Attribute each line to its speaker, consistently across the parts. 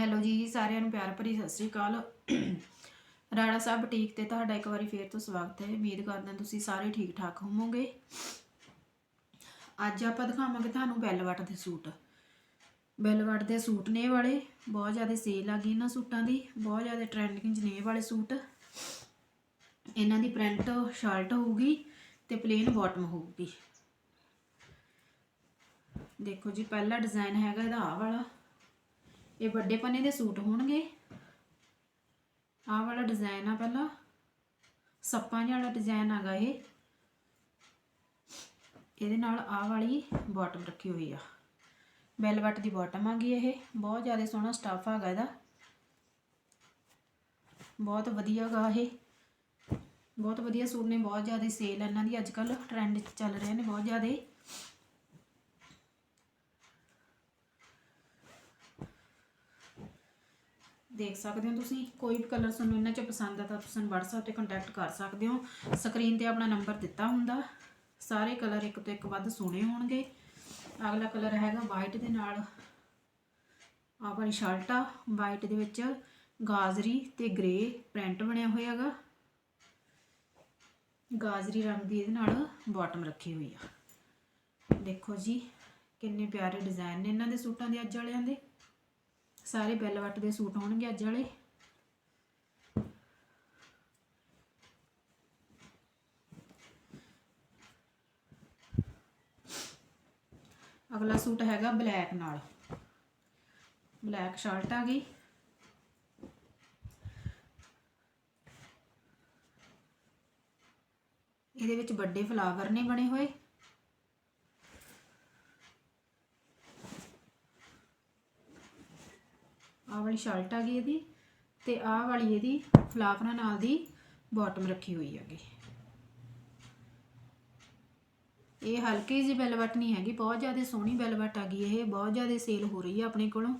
Speaker 1: Hello ਜੀ, ਸਾਰਿਆਂ ਨੂੰ ਪਿਆਰ ਭਰੀ ਸਤਿ ਸ੍ਰੀ ਅਕਾਲ। ਰਾਣਾ ਸਾਹਿਬ ਬੁਟੀਕ ਤੇ ਤੁਹਾਡਾ ਇੱਕ ਵਾਰੀ ਫੇਰ ਤੋਂ ਸਵਾਗਤ ਹੈ। ਉਮੀਦ ਕਰਦੇ ਹਾਂ ਤੁਸੀਂ ਸਾਰੇ ਠੀਕ ਠਾਕ ਹੋਵੋਗੇ। ਅੱਜ ਆਪਾਂ ਦਿਖਾਵਾਂਗੇ ਤੁਹਾਨੂੰ ਬੈਲਵਟ ਦੇ ਸੂਟ। ਬੈਲਵਟ ਦੇ ਸੂਟ ਨੇ ਵਾਲੇ, ਬਹੁਤ ਜ਼ਿਆਦਾ ਸੇਲ ਆ ਗਈ ਇਹਨਾਂ ਸੂਟਾਂ ਦੀ, ਬਹੁਤ ਜ਼ਿਆਦਾ ਟ੍ਰੈਂਡਿੰਗ 'ਚ ਨੇ ਵਾਲੇ ਸੂਟ। ਇਹਨਾਂ ਦੀ ਪ੍ਰਿੰਟ ਸ਼ਰਟ ਹੋਊਗੀ ਤੇ ਪਲੇਨ ਬਾਟਮ ਹੋਊਗੀ। ਦੇਖੋ ਜੀ, ਪਹਿਲਾ ਡਿਜ਼ਾਈਨ ਹੈਗਾ ਇਹਦਾ ਆ ਵਾਲਾ। ਇਹ ਵੱਡੇ ਪੰਨੇ ਦੇ ਸੂਟ ਹੋਣਗੇ। ਆਹ ਵਾਲਾ ਡਿਜ਼ਾਈਨ ਆ ਪਹਿਲਾਂ। ਸੱਪਾਂ ਜਿਹਾ ਵਾਲਾ ਡਿਜ਼ਾਈਨ ਹੈਗਾ ਇਹ। ਇਹਦੇ ਨਾਲ ਆਹ ਵਾਲੀ ਬਾਟਮ ਰੱਖੀ ਹੋਈ ਆ। ਵੈਲਵਟ ਦੀ ਬਾਟਮ ਆ ਗਈ ਇਹ। ਬਹੁਤ ਜ਼ਿਆਦਾ ਸੋਹਣਾ ਸਟਾਫ ਹੈਗਾ ਇਹਦਾ। ਬਹੁਤ ਵਧੀਆ ਗਾ ਇਹ। ਬਹੁਤ ਵਧੀਆ ਸੂਟ ਨੇ, ਬਹੁਤ ਜ਼ਿਆਦਾ ਸੇਲ ਇਹਨਾਂ ਦੀ। ਅੱਜ ਕੱਲ ਟ੍ਰੈਂਡ ਚੱਲ ਰਹੇ ਨੇ ਬਹੁਤ ਜ਼ਿਆਦਾ। ਦੇਖ ਸਕਦੇ ਹੋ। ਤੁਸੀਂ ਕੋਈ ਵੀ ਕਲਰ ਤੁਹਾਨੂੰ ਇਹਨਾਂ ਚੋਂ ਪਸੰਦ ਆ ਤਾਂ ਤੁਸੀਂ WhatsApp ਤੇ ਕੰਟੈਕਟ ਕਰ ਸਕਦੇ ਹੋ। ਸਕਰੀਨ ਤੇ ਆਪਣਾ ਨੰਬਰ ਦਿੱਤਾ ਹੁੰਦਾ। ਸਾਰੇ ਕਲਰ ਇੱਕ ਤੋਂ ਇੱਕ ਵੱਧ ਸੋਹਣੇ ਹੋਣਗੇ। ਅਗਲਾ ਕਲਰ ਹੈਗਾ ਵਾਈਟ ਦੇ ਨਾਲ। ਆਹ ਵਾਲੀ ਸ਼ਰਟ ਆ ਵਾਈਟ ਦੇ ਵਿੱਚ ਗਾਜਰੀ ਤੇ ਗ੍ਰੇ ਪ੍ਰਿੰਟ ਬਣਿਆ ਹੋਇਆ ਹੈਗਾ। ਗਾਜਰੀ ਰੰਗ ਦੀ ਇਹਦੇ ਨਾਲ ਬਾਟਮ ਰੱਖੀ ਹੋਈ ਆ। ਦੇਖੋ ਜੀ, ਕਿੰਨੇ ਪਿਆਰੇ ਡਿਜ਼ਾਈਨ ਨੇ ਇਹਨਾਂ ਦੇ ਸੂਟਾਂ ਦੇ ਅੱਜ ਵਾਲਿਆਂ ਦੇ। ਸਾਰੇ ਬੈਲਵਟ ਦੇ ਸੂਟ ਹੋਣਗੇ ਅੱਜ ਵਾਲੇ। ਅਗਲਾ ਸੂਟ ਹੈਗਾ ਬਲੈਕ ਨਾਲ। ਬਲੈਕ ਸ਼ਰਟ ਆ ਗਈ। ਇਹਦੇ ਵਿੱਚ ਵੱਡੇ ਫਲਾਵਰ ਨੇ ਬਣੇ ਹੋਏ। ਵਾਲੀ ਸ਼ਰਟ ਆ ਗਈ ਇਹਦੀ ਤੇ ਆਹ ਵਾਲੀ ਇਹਦੀ ਫਲਾਵਰਾਂ ਨਾਲ ਦੀ ਬਾਟਮ ਰੱਖੀ ਹੋਈ ਹੈਗੀ। ਇਹ ਹਲਕੀ ਜਿਹੀ ਬੈਲਵਟ ਨਹੀਂ ਹੈਗੀ, ਬਹੁਤ ਜ਼ਿਆਦਾ ਸੋਹਣੀ ਬੈਲਵਟ ਆ ਗਈ ਇਹ, ਬਹੁਤ ਜ਼ਿਆਦਾ ਸੇਲ ਹੋ ਰਹੀ ਹੈ ਆਪਣੇ ਕੋਲੋਂ।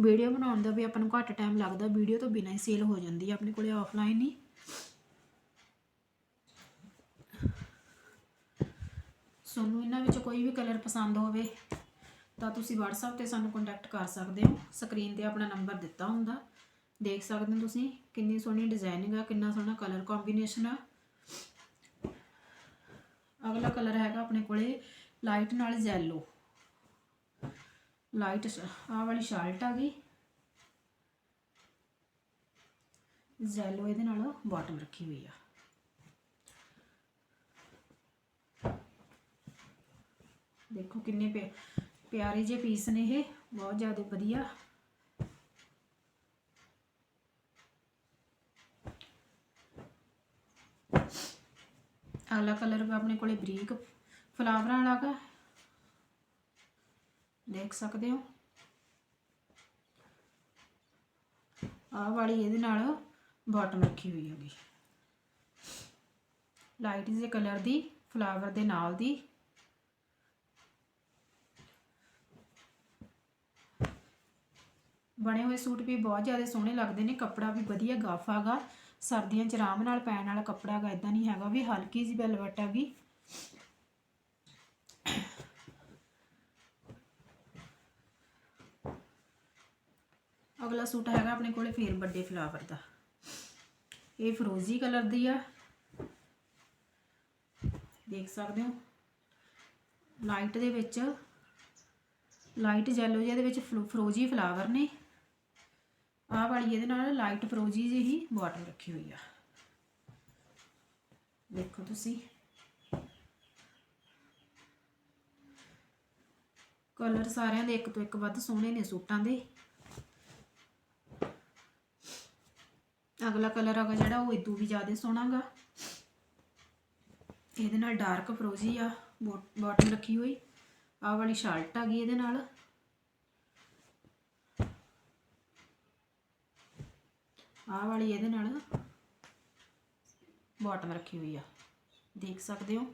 Speaker 1: ਵੀਡੀਓ ਬਣਾਉਣ ਦਾ ਵੀ ਆਪਾਂ ਨੂੰ ਘੱਟ ਟਾਈਮ ਲੱਗਦਾ, ਵੀਡੀਓ ਤੋਂ ਬਿਨਾਂ ਹੀ ਸੇਲ ਹੋ ਜਾਂਦੀ ਹੈ ਆਪਣੇ ਕੋਲੇ ਆਫਲਾਈਨ ਹੀ। ਤੁਹਾਨੂੰ ਇਹਨਾਂ ਵਿੱਚ ਕੋਈ ਵੀ ਕਲਰ ਪਸੰਦ ਹੋਵੇ ਤਾਂ ਤੁਸੀਂ WhatsApp ਤੇ ਸਾਨੂੰ ਕੰਟੈਕਟ ਕਰ ਸਕਦੇ ਹੋ। ਸਕਰੀਨ ਤੇ ਆਪਣਾ ਨੰਬਰ ਦਿੱਤਾ ਹੁੰਦਾ। ਦੇਖ ਸਕਦੇ ਹੋ ਤੁਸੀਂ ਕਿੰਨੀ ਸੋਹਣੀ ਡਿਜ਼ਾਈਨਿੰਗ ਆ, ਕਿੰਨਾ ਸੋਹਣਾ ਕਲਰ ਕੰਬੀਨੇਸ਼ਨ ਆ। ਅਗਲਾ ਕਲਰ ਹੈਗਾ ਆਪਣੇ ਕੋਲੇ ਲਾਈਟ ਨਾਲ ਯੈਲੋ ਲਾਈਟ ਆਹ ਵਾਲੀ ਸ਼ਰਟ ਆ ਗਈ। ਯੈਲੋ ਇਹਦੇ ਨਾਲ ਬਾਟਮ ਰੱਖੀ ਹੋਈ ਆ। ਦੇਖੋ ਕਿੰਨੇ ਪੇ ਪਿਆਰੇ ਜਿਹੇ ਪੀਸ ਨੇ ਇਹ, ਬਹੁਤ ਜ਼ਿਆਦਾ ਵਧੀਆ। ਅਗਲਾ ਕਲਰ ਆਪਣੇ ਕੋਲੇ ਬਰੀਕ ਫਲਾਵਰਾਂ ਵਾਲਾ ਗਾ ਦੇਖ ਸਕਦੇ ਹੋ। ਆਹ ਵਾਲੀ ਇਹਦੇ ਨਾਲ ਬਾਟਮ ਰੱਖੀ ਹੋਈ ਹੈਗੀ ਲਾਈਟ ਜਿਹੇ ਕਲਰ ਦੀ ਫਲਾਵਰ ਦੇ ਨਾਲ ਦੀ। ਬਣੇ ਹੋਏ ਸੂਟ ਵੀ ਬਹੁਤ ਜ਼ਿਆਦਾ ਸੋਹਣੇ ਲੱਗਦੇ ਨੇ, ਕੱਪੜਾ ਵੀ ਵਧੀਆ ਗਾਫ ਹੈਗਾ। ਸਰਦੀਆਂ 'ਚ ਆਰਾਮ ਨਾਲ ਪੈਣ ਵਾਲਾ ਕੱਪੜਾ ਗਾ ਇਦਾਂ ਨਹੀਂ ਹੈਗਾ ਵੀ ਹਲਕੀ ਜਿਹੀ ਵੈਲਵਟ ਹੈਗੀ। ਅਗਲਾ ਸੂਟ ਹੈਗਾ ਆਪਣੇ ਕੋਲੇ ਫੇਰ ਵੱਡੇ ਫਲਾਵਰ ਦਾ। ਇਹ ਫਰੋਜ਼ੀ ਕਲਰ ਦੀ ਆ। ਦੇਖ ਸਕਦੇ ਹੋ? ਲਾਈਟ ਦੇ ਵਿੱਚ, ਲਾਈਟ ਜੈਲੋ ਜਿਹੇ ਵਿੱਚ ਫਲੋ- ਫਰੋਜੀ ਫਲਾਵਰ ਨੇ। ਆਹ ਵਾਲੀ ਇਹਦੇ ਨਾਲ ਲਾਈਟ ਫਰੋਜੀ ਜਿਹੀ ਬਾਟਮ ਰੱਖੀ ਹੋਈ ਆ। ਦੇਖੋ ਤੁਸੀਂ। ਕਲਰ ਸਾਰਿਆਂ ਦੇ ਇੱਕ ਤੋਂ ਇੱਕ ਵੱਧ ਸੋਹਣੇ ਨੇ ਸੂਟਾਂ ਦੇ। ਅਗਲਾ ਕਲਰ ਹੈਗਾ ਜਿਹੜਾ ਉਹ ਇਦੋਂ ਵੀ ਜ਼ਿਆਦਾ ਸੋਹਣਾਗਾ ਇਹਦੇ ਨਾਲ ਡਾਰਕ ਫਰੋਜੀ ਆ ਬਾਟਮ ਰੱਖੀ ਹੋਈ। ਆਹ ਵਾਲੀ ਸ਼ਰਟ ਆ ਗਈ ਇਹਦੇ ਨਾਲ। ਆਹ ਵਾਲੀ ਇਹਦੇ ਨਾਲ ਬਾਟਮ ਰੱਖੀ ਹੋਈ ਆ। ਦੇਖ ਸਕਦੇ ਹੋ?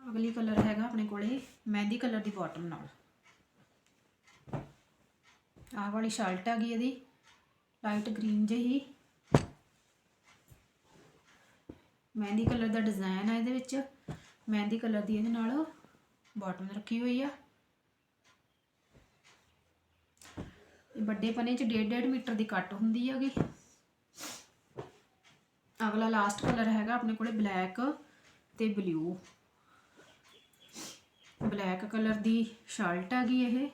Speaker 1: ਅਗਲੀ ਕਲਰ ਹੈਗਾ ਆਪਣੇ ਕੋਲੇ ਮਹਿੰਦੀ ਕਲਰ ਦੀ ਬਾਟਮ ਨਾਲ। ਆਹ ਵਾਲੀ ਸ਼ਰਟ ਆ ਗਈ ਇਹਦੀ ਲਾਈਟ ਗ੍ਰੀਨ ਜਿਹੀ। ਮਹਿੰਦੀ ਕਲਰ ਦਾ ਡਿਜ਼ਾਈਨ ਆ ਇਹਦੇ ਵਿੱਚ। ਮਹਿੰਦੀ ਕਲਰ ਦੀ ਇਹਦੇ ਨਾਲ ਬਾਟਮ ਰੱਖੀ ਹੋਈ ਆ। ਇਹ ਵੱਡੇ ਪਨੇ ਚ 1.5 ਮੀਟਰ ਦੀ ਕੱਟ ਹੁੰਦੀ ਹੈਗੀ। ਅਗਲਾ ਲਾਸਟ ਕਲਰ ਹੈਗਾ ਆਪਣੇ ਕੋਲੇ ਬਲੈਕ ਤੇ ਬਲੂ ਬਲੈਕ ਕਲਰ ਦੀ ਸ਼ਰਟ ਹੈਗੀ ਇਹ।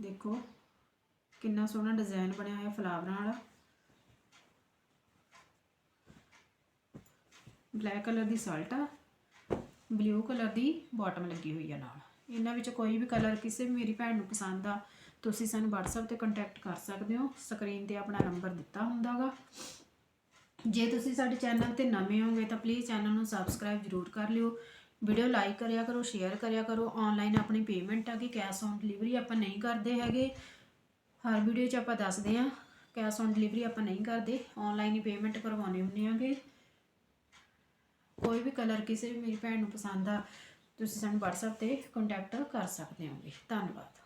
Speaker 1: ਦੇਖੋ ਕਿੰਨਾ ਸੋਹਣਾ ਡਿਜ਼ਾਈਨ ਬਣਿਆ ਹੋਇਆ ਫਲਾਵਰਾਂ ਵਾਲਾ ਬਲੈਕ ਕਲਰ ਦੀ ਸ਼ਰਟ ਆ, ਬਲੂ ਕਲਰ ਦੀ ਬਾਟਮ ਲੱਗੀ ਹੋਈ ਆ ਨਾਲ। ਇਹਨਾਂ ਵਿੱਚ ਕੋਈ ਵੀ ਕਲਰ ਕਿਸੇ ਵੀ ਮੇਰੀ ਭੈਣ ਨੂੰ ਪਸੰਦ ਆ, ਤੁਸੀਂ ਸਾਨੂੰ WhatsApp ਤੇ ਕੰਟੈਕਟ ਕਰ ਸਕਦੇ ਹੋ। ਸਕਰੀਨ ਤੇ ਆਪਣਾ ਨੰਬਰ ਦਿੱਤਾ ਹੁੰਦਾਗਾ ਜੇ ਤੁਸੀਂ ਸਾਡੇ ਚੈਨਲ ਤੇ ਨਵੇਂ ਹੋਗੇ ਤਾਂ ਪਲੀਜ਼ ਚੈਨਲ ਨੂੰ ਸਬਸਕ੍ਰਾਈਬ ਜ਼ਰੂਰ ਕਰ ਲਿਓ। ਵੀਡੀਓ ਲਾਈਕ ਕਰਿਆ ਕਰੋ ਸ਼ੇਅਰ ਕਰਿਆ ਕਰੋ। ਆਨਲਾਈਨ ਆਪਣੀ ਪੇਮੈਂਟ ਆ ਕਿ ਕੈਸ਼ ਔਨ ਡਿਲੀਵਰੀ ਆਪਾਂ ਨਹੀਂ ਕਰਦੇ ਹੈਗੇ। ਹਰ ਵੀਡੀਓ 'ਚ ਆਪਾਂ ਦੱਸਦੇ ਆ ਕੈਸ਼ ਔਨ ਡਿਲੀਵਰੀ ਆਪਾਂ ਨਹੀਂ ਕਰਦੇ। ਆਨਲਾਈਨ ਹੀ ਪੇਮੈਂਟ ਕਰਵਾਉਣੇ ਹੁੰਦੇ ਆਗੇ। ਕੋਈ ਵੀ ਕਲਰ ਕਿਸੇ ਵੀ ਮੇਰੀ ਭੈਣ ਨੂੰ ਪਸੰਦ ਆ, ਤੁਸੀਂ ਸਾਨੂੰ WhatsApp ਤੇ ਕੰਟੈਕਟ ਕਰ ਸਕਦੇ ਹੋਗੇ। ਧੰਨਵਾਦ।